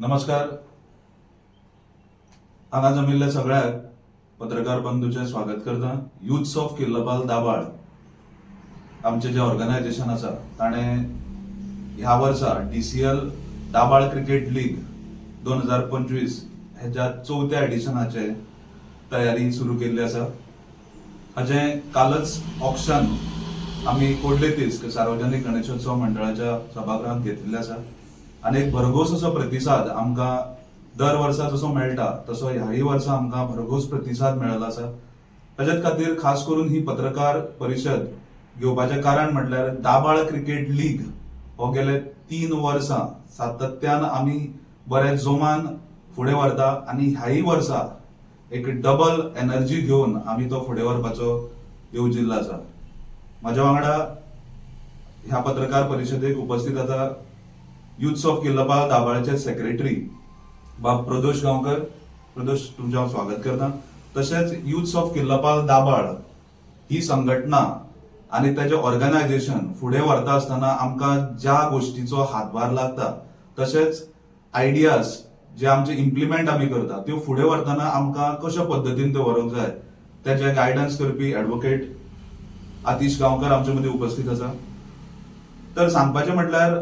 नमस्कार. हांगा जमिल्ल्या सगळ्याक पत्रकार बंधूचे स्वागत करता. युथ्स ऑफ किल्लपाल दाबाळ आमचे जे ऑर्गनायझेशन आसा ताणें ह्या वर्सा D CL Dabal cricket league दोन हजार पंचवीस हेच्या चवथ्या एडिशनाचे तयारी सुरू केल्ली आसा हाचे कालच ऑप्शन आमी कोडलेतीस सार्वजनीक गणेशोत्सव मंडळाच्या सभागृहात घेतिल्ले आसा आनी एक भरघोस असो प्रतिसाद आमकां दर वर्सा जसो मेळटा तसो ह्याही वर्सा आमकां भरघोस प्रतिसाद मेळिल्लो आसा. ताच्याच खातीर खास करून ही पत्रकार परिशद घेवपाचें कारण म्हटल्यार दाबाळ क्रिकेट लीग हो गेले तीन वर्सां सातत्यान आमी बरे जोमान फुडें व्हरता आनी ह्याही वर्सा एक डबल एनर्जी घेवन आमी तो फुडें व्हरपाचो येवजिल्लो आसा. म्हाज्या वांगडा ह्या पत्रकार परिशदेक उपस्थित आसा युथ्स ऑफ किल्लपाल दाबाळचे सेक्रेटरी बाब प्रदोष गांवकर. प्रदोष तुमचे हांव स्वागत करता. तशेंच युथ्स ऑफ किल्लपाल दाबाळ ही संघटना आनी तेजें ऑर्गनायझेशन फुडें व्हरता आसतना आमकां ज्या गोश्टीचो हातभार लागता तशेंच आयडियाज जे आमचे इम्प्लिमेंट आमी करता त्यो फुडें व्हरतना आमकां कशा पद्दतीन त्यो व्हरूंक जाय तेजे गायडन्स करपी एडवोकेट आतिश गांवकर आमचे मदीं उपस्थित आसा. तर सांगपाचें म्हटल्यार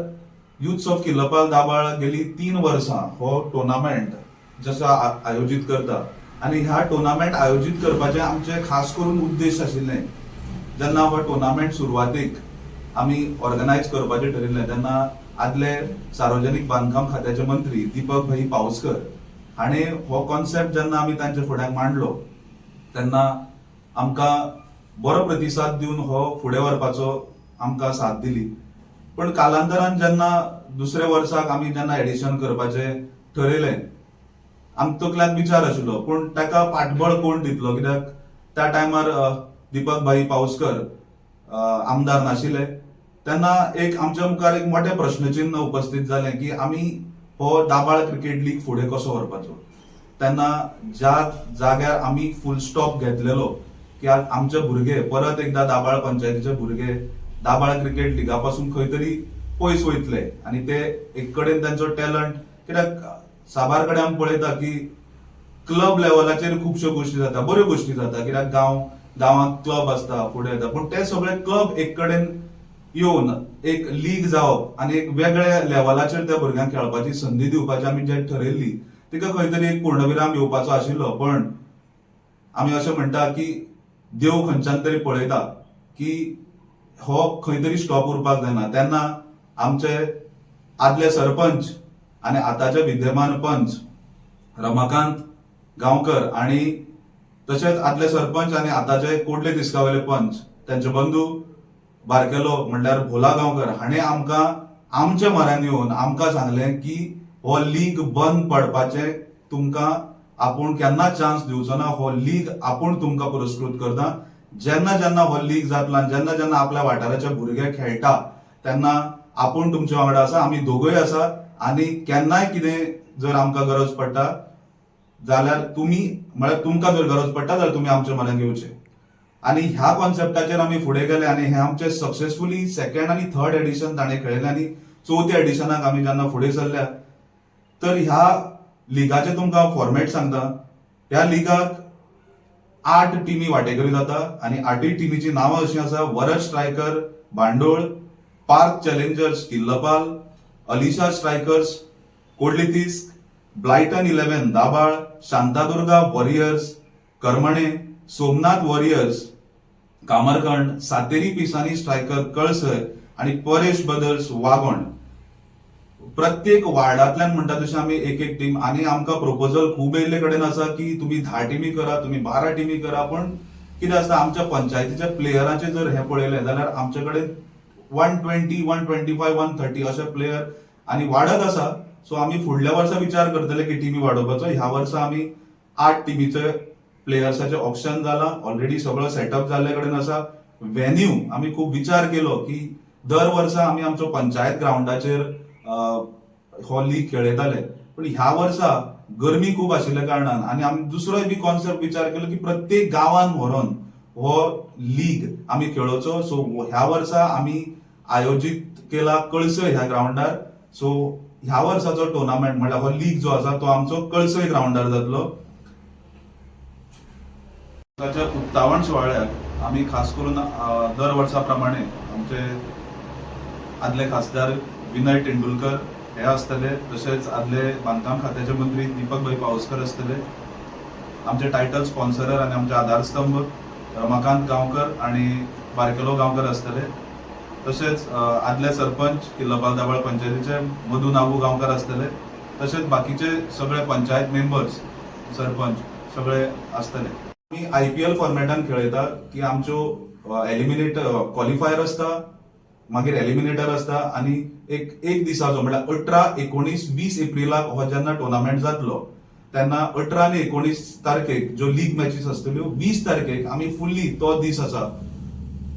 युथ्स ऑफ किल्लपाल दाबाळ गेली तीन वर्सां हो टोर्नामेंट जसो आयोजीत करता आनी ह्या टोर्नामेंट आयोजीत करपाचें आमचे खास करून उद्देश आशिल्लें जेन्ना हो टोर्नामेंट सुरवातेक आमी ऑर्गनायज करपाचें ठरिल्लें तेन्ना आदले सार्वजनीक बांदकाम खात्याचे मंत्री दीपक भाई पावसकर हाणें हो कॉन्सेप्ट जेन्ना आमी तांच्या फुड्यान मांडलो तेन्ना आमकां बरो प्रतिसाद दिवन हो फुडें व्हरपाचो आमकां साथ दिली. पण कालांतरान जेन्ना दुसऱ्या वर्साक आमी जेन्ना एडिशन करपाचें ठरयलें आमच्या तकल्यान विचार आशिल्लो पूण ताका पाठबळ कोण दितलो? कित्याक त्या टायमार अ, दीपक भाई पावसकर आमदार नाशिल्ले तेन्ना एक आमच्या मुखार एक मोठे प्रश्नचिन्ह उपस्थित जालें की आमी हो दाबाळ क्रिकेट लीग फुडें कसो व्हरपाचो? तेन्ना ज्या जाग्यार आमी फुल स्टॉप घेतलेलो की आमचे भुरगे परत एकदा दाबाळ पंचायतीचे भुरगे दाबाळ क्रिकेट लिगा पासून खंय तरी पयस वयतले. आनी ते एक कडेन तांचो टॅलंट. कित्याक साबार कडेन आमी पळयता की क्लब लेवलाचेर खुबश्यो गोश्टी जाता बऱ्यो गोश्टी जाता. कित्याक गांव गांवांत क्लब आसता फुडें येता. पूण ते सगळे क्लब एक कडेन येवन एक लीग जावप आनी एक वेगळ्या लेवलाचेर त्या भुरग्यांक खेळपाची संदी दिवपाची आमी जे ठरयल्ली तिका खंय तरी एक पूर्णविराम येवपाचो आशिल्लो. पण आमी अशें म्हणटा की देव खंयच्यान तरी पळयता की हो खंय तरी स्टॉप उरपाक जायना. तेन्ना आमचे आदले सरपंच आनी आतांचे विद्यमान पंच रमाकांत गांवकर आणि तशेंच आदले सरपंच आनी आतांचे कोडले तिस्कावयले पंच तांचे बंधू बारकेलो म्हणल्यार भोला गांवकर हाणें आमकां आमच्या म्हऱ्यान येवन आमकां सांगलें की हो लीग बंद पडपाचें तुमकां आपूण केन्नाच चान्स दिवचो ना हो लीग आपूण तुमकां पुरस्कृत करता. जेन्ना जेन्ना हो लीग जातलो आनी जेन्ना जेन्ना आपल्या वाठाराच्या भुरगे खेळटा तेन्ना आपूण तुमच्या वांगडा आसा आमी दोगूय आसा आनी केन्नाय कितें जर आमकां गरज पडटा जाल्यार तुमी म्हळ्यार तुमकां जर गरज पडटा जाल्यार तुमी आमच्या म्हऱ्यान येवचे. आनी ह्या कॉन्सेप्टाचेर आमी फुडें गेले आनी हे आमचे सक्सेसफुली सेकंड आनी थर्ड एडिशन ताणें खेळले आनी चवथ्या एडिशनाक आमी जेन्ना फुडें सरल्या. तर ह्या लिगाचे तुमकां फॉर्मेट सांगता. ह्या लिगाक आठ टिमी वाटेकरी जाता आनी आठूय टिमीची नांवां अशीं आसा Varad striker Bandol park challengers Killpal Alisha strikers Kodlitis Blyton eleven Dabal Shantadurga warriors Karmane Somnath warriors Kamarkand Sateri Pisani striker Kalsay आणि परेश ब्रदर्स वागोंड प्रत्येक वार्डांतल्यान म्हणटा तशें आमी एक एक टीम आनी आमकां प्रपोजल खूब येयल्ले कडेन आसा की तुमी धा टिमी करा तुमी बारा टिमी करा पण कितें आसता आमच्या पंचायतीच्या प्लेयरांचे जर हे पळयलें जाल्यार आमचे कडेन one twenty one twenty five one thirty अशे प्लेयर आनी वाडत आसा. सो आमी फुडल्या वर्सा विचार करतले की टिमी वाडोवपाचो ह्या वर्सा आमी आठ टिमीचे प्लेयर्साचें ऑप्शन जालां. ऑलरेडी सगळो सेटअप जाल्ले कडेन आसा. व्हेन्यू आमी खूब विचार केलो की दर वर्सा आमी आमचो पंचायत ग्राउंडाचेर हो लीग खेळयताले पण ह्या वर्सा गरमी खूब आशिल्ल्या कारणान आनी आमी दुसरोय बी कॉन्सेप्ट विचार केलो की प्रत्येक गांवांत व्हरोन हो लीग आमी खेळोचो. सो ह्या वर्सा आमी आयोजीत केला कळसय ह्या ग्राउंडार सो ह्या वर्साचो टोर्नामेंट म्हणल्यार हो लीग जो आसा तो आमचो कळसय ग्राउंडार जातलो. ताच्या उक्तावण सुवाळ्याक आमी खास करून दर वर्सा प्रमाणे आमचे आदले खासदार विनय तेंडुलकर हे आसतले तशेंच आदले बांदकाम खात्याचे मंत्री दीपक भाई पावसकर आसतले आमचे टायटल स्पॉन्सरर आनी आमचे आधारस्तंभ रमाकांत गांवकर आनी बारकेलो गांवकर आसतले तशेंच आदले सरपंच किल्लपाल दाबाळ पंचायतीचे मधू नागू गांवकर आसतले तशेंच बाकीचे सगळे पंचायत मेंबर्स सरपंच सगळे आसतले आमी आय पी एल फॉर्मेटान खेळयतात की आमच्यो एलिमिनेट क्वॉलिफायर आसता मागीर एलिमिनेटर आसता आनी एक एक दिसाचो म्हळ्यार अठरा एकोणीस वीस एप्रिलाक हो जेन्ना टोर्नामेंट जातलो तेन्ना अठरा आनी एकोणीस तारखेक ज्यो लीग मॅचीस आसतल्यो वीस तारखेक आमी फुल्ली तो दीस आसा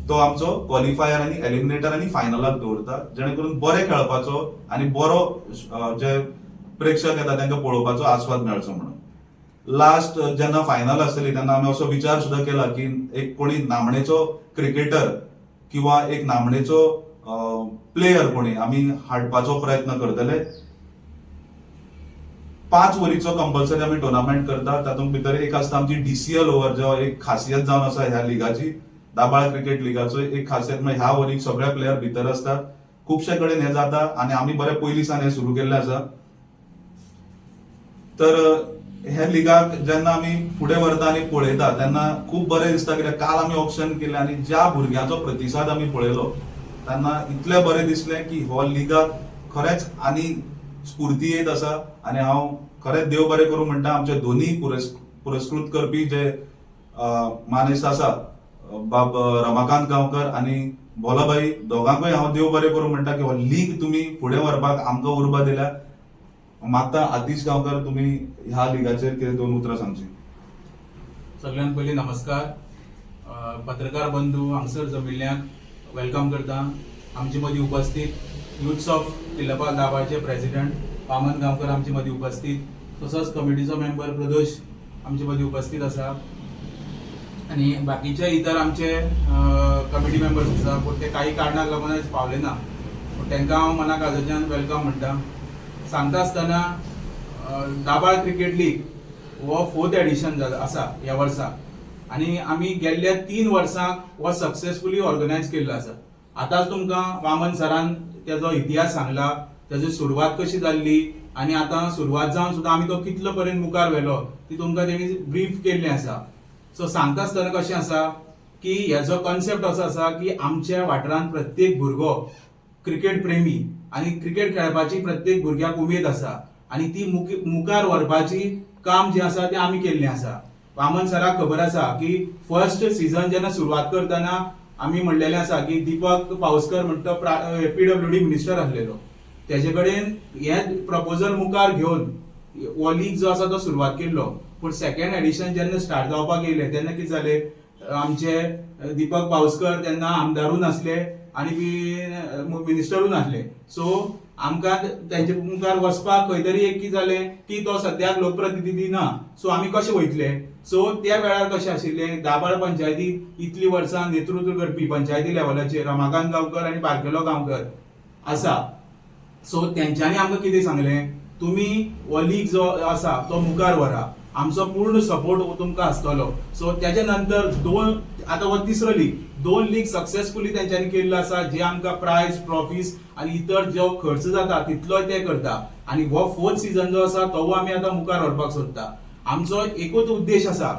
तो आमचो क्वॉलिफायर आनी एलिमिनेटर आनी फायनलाक दवरता जेणे करून बरे खेळपाचो आनी बरो जे प्रेक्षक येता तांकां पळोवपाचो आस्वाद मेळचो म्हणून. लास्ट जेन्ना फायनल आसतली तेन्ना आमी असो विचार सुद्दां केला की एक कोणी नामणेचो क्रिकेटर किंवा एक नामणेचो प्लेयर कोणी आमी हाडपाचो प्रयत्न करतले. पांच वरीचो कंपल्सरी आमी टुर्नामेंट करता तातूंत भितर एक आसता आमची डीसीएल ओव्हर जो एक खासियत जावन आसा ह्या लिगाची दाबाळ क्रिकेट लिगाचो एक खासियत. म्हणजे ह्या वरीक सगळे प्लेयर भितर असतात. खुबशे कडेन हे जाता आनी आमी बरे पयलींसान हे सुरू केल्ले आसा तर हे लिगाक जेन्ना आमी फुडें व्हरता आनी पळयता तेन्ना खूब बरें दिसता कित्याक काल आमी ऑप्शन केलें आनी ज्या भुरग्यांचो प्रतिसाद आमी पळयलो तेन्ना इतलें बरें दिसलें की हो लिगाक खरेंच आनी स्फूर्ती येत आसा आनी हांव खरेंच देव बरें करूं म्हणटा आमचे दोनूय पुरस् पुरस्कृत करपी जे मानेस्त आसा बाब रमाकांत गांवकर आनी भोलाबाई दोगांकूय हांव देव बरें करूं म्हणटा की हो लीग तुमी फुडें व्हरपाक आमकां उर्बा दिल्या. आता आतिश गावकर तुमी ह्या लिगाचेर कितें दोन उतरां सांगची सगळ्यांत पयलीं नमस्कार. पत्रकार बंधू हांगसर जमिल्ल्यांक वेलकम करता. आमचे मदीं उपस्थित युथ्स ऑफ किल्लपाल दाबाचे प्रेसिडेंट वामन गांवकर आमचे मदीं उपस्थित. तसोच कमिटीचो मेंबर प्रदोष आमचे मदीं उपस्थित आसा आनी बाकीचे इतर आमचे कमिटी मेंबर्स आसा पूण ते काही कारणाक लागून आयज पावले ना. पूण तांकां हांव मना काळजाच्यान वेलकम म्हणटा सांगता आसतना दाबाळ क्रिकेट लीग हो फोर्थ एडिशन आसा ह्या वर्सा आनी आमी गेल्ल्या तीन वर्सांक हो सक्सेसफुली ऑर्गनायज केल्लो आसा आतांच तुमकां वामन सरान तेजो इतिहास सांगला तेजी सुरवात कशी जाल्ली आनी आतां सुरवात जावन सुद्दां आमी तो कितलो पर्यंत मुखार व्हेलो ती तुमकां तेणी ब्रीफ केल्लें आसा सो सांगता आसतना कशें आसा की हेजो कॉन्सेप्ट असो आसा की आमच्या वाठारांत प्रत्येक भुरगो क्रिकेट प्रेमी आनी क्रिकेट खेळपाची प्रत्येक भुरग्याक उमेद आसा. आनी ती मुख- मुखार व्हरपाची काम जे आसा ते आमी केल्लें आसा. वामन सराक खबर आसा की फर्स्ट सिजन जेन्ना सुरवात करतना आमी म्हणलेलें आसा की दीपक पावसकर म्हणटा पीडब्ल्यू डी मिनिस्टर आसलेलो. तेजे कडेन हे प्रपोजल मुखार घेवन हो लीग जो आसा तो सुरवात केल्लो. पूण सेकंड एडिशन जेन्ना स्टार्ट जावपाक येयलें तेन्ना कितें जालें? आमचे दीपक पावसकर तेन्ना आमदारून नासले. आनी मी मिनिस्टरूय आसले सो आमकां तेंचे मुखार वचपाक खंय तरी एक कितें जालें की तो सद्याक लोकप्रतिनिधी ना. सो आमी कशें वयतले? सो त्या वेळार कशें आशिल्लें? दाबाळ पंचायती इतलीं वर्सां नेतृत्व करपी पंचायती लेवलाचेर रमाकांत गांवकर आनी बारकेलो गांवकर आसा. सो तेंच्यांनी आमकां कितें सांगलें? तुमी हो लीग जो आसा तो मुखार व्हरा. आमचो पूर्ण सपोर्ट तुमकां आसतलो सो त्याच्या नंतर दोन आतां हो तिसरो लीग दोन लीग सक्सेसफुली त्यांच्यानी केल्लो आसा जे आमकां प्रायज ट्रॉफीज आनी इतर जो खर्च जाता तितलोय ते करता. आनी हो फोर्थ सिजन जो आसा तो आमी आतां मुखार व्हरपाक सोदता. आमचो एकूच उद्देश आसा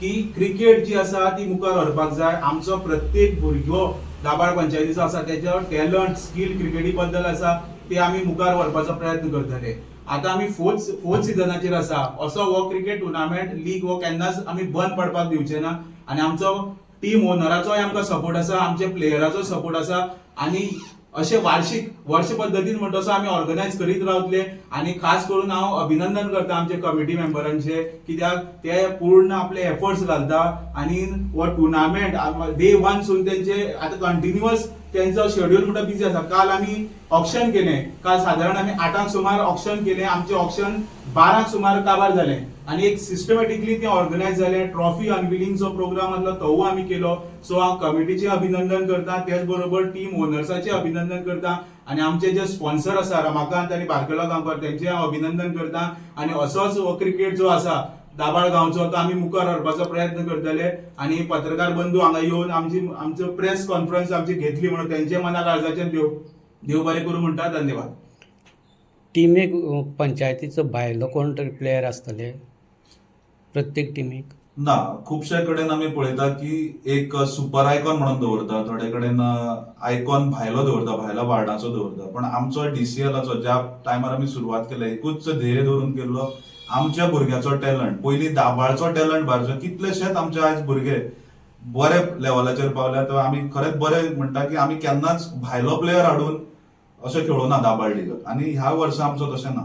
की क्रिकेट जी आसा ती मुखार व्हरपाक जाय. आमचो प्रत्येक भुरगो दाबाळ पंचायतीचो आसा तेजो टॅलंट स्कील क्रिकेटी बद्दल आसा ते आमी मुखार व्हरपाचो प्रयत्न करतले. आतां आमी फोर्थ फोर्थ सिजनाचेर आसा असो हो क्रिकेट टुर्नामेंट लीग हो केन्नाच आमी बंद पडपाक दिवचे ना. आनी आमचो टीम ओनराचोय आमकां सपोर्ट आसा आमच्या प्लेयराचो सपोर्ट आसा आनी अशे वार्शीक वर्ष पद्दतीन म्हणटा तसो आमी ऑर्गनायज करीत रावतले आनी खास करून हांव अभिनंदन करता आमचे कमिटी मेंबरांचे कित्याक ते पूर्ण आपले एफर्ट्स घालता. आनी हो टुर्नामेंट डे वन सून तेंचे आतां कंटिन्युअस त्यांचं शेड्यूल म्हणटा बिझी आसा काल आम्ही ऑप्शन केले. काल साधारण आम्ही आठांक सुमार ऑप्शन केले. आमचे ऑप्शन बारांक सुमार काबार झाले. आणि एक सिस्टमॅटिकली ते ऑर्गनायज झाले. ट्रॉफी अनविलिंगचो प्रोग्राम आसलो तोवूय आमी केलो. सो हांव कमिटीचे अभिनंदन करता. त्याच बरोबर टीम ओनर्साचे अभिनंदन करता. आणि आमचे जे स्पॉन्सर आसा रमाकांत आणि बारकेलो गांवकर त्यांचे हांव अभिनंदन करता. आणि असोच हो क्रिकेट जो आसा दाबाळ गांवचो तो आमी मुखार व्हरपाचो प्रयत्न करतले. आणि पत्रकार बंधू हांगा येवन आमची आमचो प्रेस कॉन्फरन्स आमची घेतली म्हणून त्यांचे मनाक अर्जाचें देव देव बरें करूं म्हणटा. धन्यवाद. टिमीक पंचायतीचो भायलो कोण तरी प्लेयर आसतले? प्रत्येक टिमीक? ना खुबशे कडेन आमी पळयता की एक सुपर आयकॉन म्हणून दवरता. थोडे कडेन आयकॉन भायलो दवरता भायल्या वार्डाचो दवरता. पण आमचो डीसीएलाचो ज्या टायमार आमी सुरवात केले एकूच ध्येय धरून केल्लो आमच्या भुरग्याचो टॅलंट पयलीं दाबाळचो टॅलंट भायरचो कितलेशेच आमचे आयज भुरगे बरे लेवलाचेर पावल्या तर आमी खरेंच बरे म्हणटा की आमी केन्नाच भायलो प्लेयर हाडून अशें खेळूना दाबाळ लिगत आनी ह्या वर्सा आमचो तशें ना.